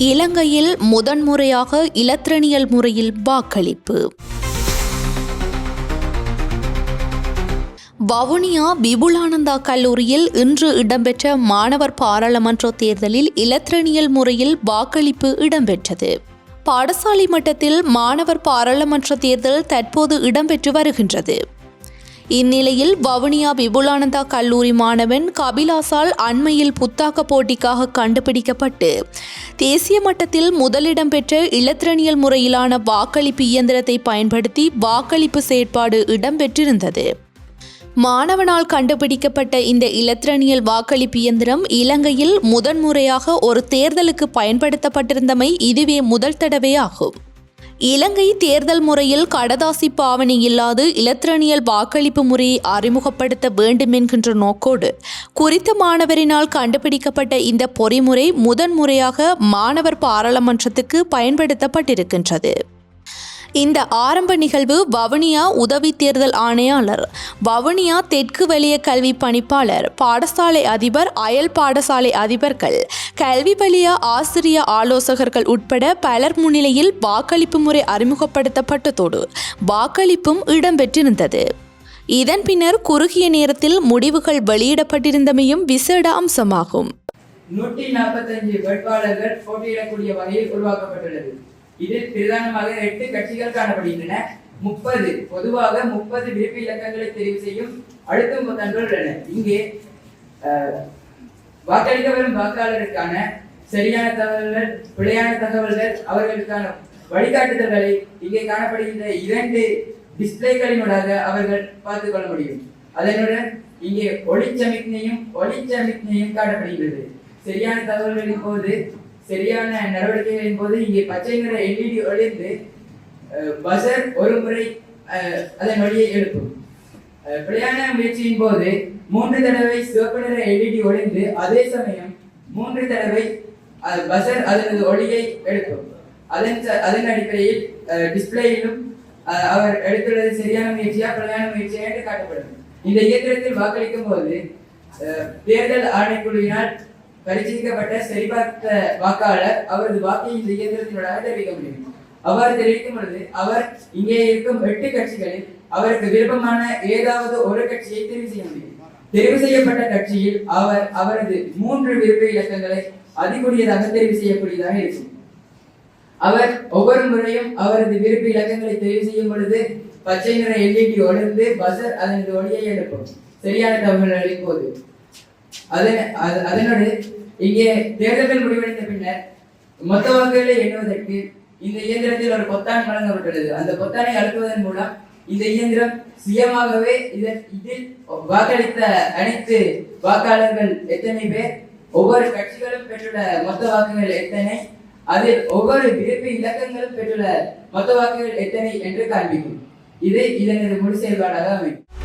இலங்கையில் முதன்முறையாக இலத்திரனியல் முறையில் வாக்களிப்பு. வவுனியா விபுலானந்தா கல்லூரியில் இன்று இடம்பெற்ற மாணவர் பாராளுமன்ற தேர்தலில் இலத்திரனியல் முறையில் வாக்களிப்பு இடம்பெற்றது. பாடசாலை மட்டத்தில் மாணவர் பாராளுமன்ற தேர்தல் தற்போது இடம்பெற்று வருகின்றது. இந்நிலையில் வவுனியா விபுலானந்தா கல்லூரி மாணவன் கபிலாசால் அண்மையில் புத்தாக்க போட்டிக்காக கண்டுபிடிக்கப்பட்டு தேசிய மட்டத்தில் முதலிடம் பெற்ற இலத்திரனியல் முறையிலான வாக்களிப்பு இயந்திரத்தை பயன்படுத்தி வாக்களிப்பு செயற்பாடு இடம்பெற்றிருந்தது. மாணவனால் கண்டுபிடிக்கப்பட்ட இந்த இலத்திரனியல் வாக்களிப்பு இயந்திரம் இலங்கையில் முதன்முறையாக ஒரு தேர்தலுக்கு பயன்படுத்தப்பட்டிருந்தமை இதுவே முதல் தடவையாகும். இலங்கை தேர்தல் முறையில் கடதாசி பாவனை இல்லாது இலத்திரனியல் வாக்களிப்பு முறையை அறிமுகப்படுத்த வேண்டும் என்கின்ற நோக்கோடு குறித்த மாணவரினால் கண்டுபிடிக்கப்பட்ட இந்த பொறிமுறை முதன்முறையாக மாணவர் பாராளுமன்றத்துக்கு பயன்படுத்தப்பட்டிருக்கின்றது. இந்த ஆரம்ப நிகழ்வு வவுனியா உதவி தேர்தல் ஆணையாளர் வவுனியா தெற்கு வலிய கல்வி பணிப்பாளர் பாடசாலை அதிபர் அயல் பாடசாலை அதிபர்கள் கல்வி வலிய ஆசிரிய ஆலோசகர்கள் உட்பட பலர் முன்னிலையில் வாக்களிப்பு முறை அறிமுகப்படுத்தப்பட்டதோடு வாக்களிப்பும் இடம்பெற்றிருந்தது. இதன் பின்னர் குறுகிய நேரத்தில் முடிவுகள் வெளியிடப்பட்டிருந்தமையும் விசேட அம்சமாகும். நூற்றி நாற்பத்தஞ்சு வேட்பாளர்கள் போட்டியிடக்கூடிய வகையில் உருவாக்கப்பட்டுள்ளது. இதில் பிரதானமாக எட்டு கட்சிகள் காணப்படுகின்றன. முப்பது. பொதுவாக முப்பது விருப்ப இலக்கங்களை தெரிவு செய்யும் அழுத்தம் பொத்தான்கள் உள்ளன. இங்கே அஹ், வாக்களிக்க வரும் வாக்காளருக்கான சரியான தகவல்கள் பிழையான தகவல்கள் அவர்களுக்கான வழிகாட்டுதல்களை இங்கே காணப்படுகின்ற இரண்டு டிஸ்பிளேகளினூடாக அவர்கள் பார்த்துக் கொள்ள முடியும். அதனுடன் இங்கே ஒளிச்சமிக்னையும் ஒளிச்சமிக்னையும் காணப்படுகிறது சரியான தகவல்களின் போது சரியான நடவடிக்கைகளின் போது இங்கே பச்சை நிற எல்இடி ஒளிர்ந்து பசர் ஒரு முறை அஹ், அதன் வழியை எழுப்பும். பிரயாண முயற்சியின் போது மூன்று தடவை சிவப்பு நிற எல்இடி ஒளிர்ந்து அதே சமயம் மூன்று தடவை பசர் அதனது ஒளியை எழுப்பும். அதன் அதன் அடிப்படையில் அஹ், டிஸ்பிளேயிலும் அவர் எடுத்துள்ளது சரியான முயற்சியா பிரயாண முயற்சியா என்று காட்டப்படும். இந்த இயந்திரத்தில் வாக்களிக்கும் போது அஹ், தேர்தல் ஆணைக்குழுவினால் பரிசீலிக்கப்பட்ட சரிபார்த்த வாக்காளர் அவரது வாக்கை இந்த இயந்திரத்தினூடாக தெரிவிக்க முடியும். அவ்வாறு தெரிவிக்கும் பொழுது அவர் இங்கே இருக்கும் எட்டு கட்சிகளில் அவருக்கு விருப்பமான ஏதாவது ஒரு கட்சியை தெரிவு செய்ய முடியும். தெரிவு செய்யப்பட்ட கட்சியில் அவர் அவரது மூன்று விருப்ப இலக்கங்களை அதிகூடியதாக தெரிவு செய்யக்கூடியதாக இருக்கும். அவர் ஒவ்வொரு முறையும் அவரது விருப்ப இலக்கங்களை தெரிவு செய்யும் பொழுது பச்சை நிற எல்இடி ஒளிர்ந்து பசர் அதனது ஒளியை எழுப்பும் சரியான தகவல் அளிக்கும் போது. அதன் அது- அதனோடு இங்கே தேர்தல்கள் முடிவடைந்த பின்னர் மொத்த வாக்குகளை எண்ணுவதற்கு இந்த இயந்திரத்தில் ஒரு பொத்தான் வழங்கப்பட்டுள்ளது. அந்த பொத்தானை அழுத்துவதன் மூலம் இந்த இயந்திரம் சுயமாகவே இதன் இதில் வாக்களித்த அனைத்து வாக்காளர்கள் எத்தனை பேர் ஒவ்வொரு கட்சிகளும் பெற்றுள்ள மொத்த வாக்குகள் எத்தனை அதில் ஒவ்வொரு விருப்பு இலக்கங்களும் பெற்றுள்ள மொத்த வாக்குகள் எத்தனை என்று காண்பிக்கும். இது இதனது முழு செயல்பாடாக அமைக்கும்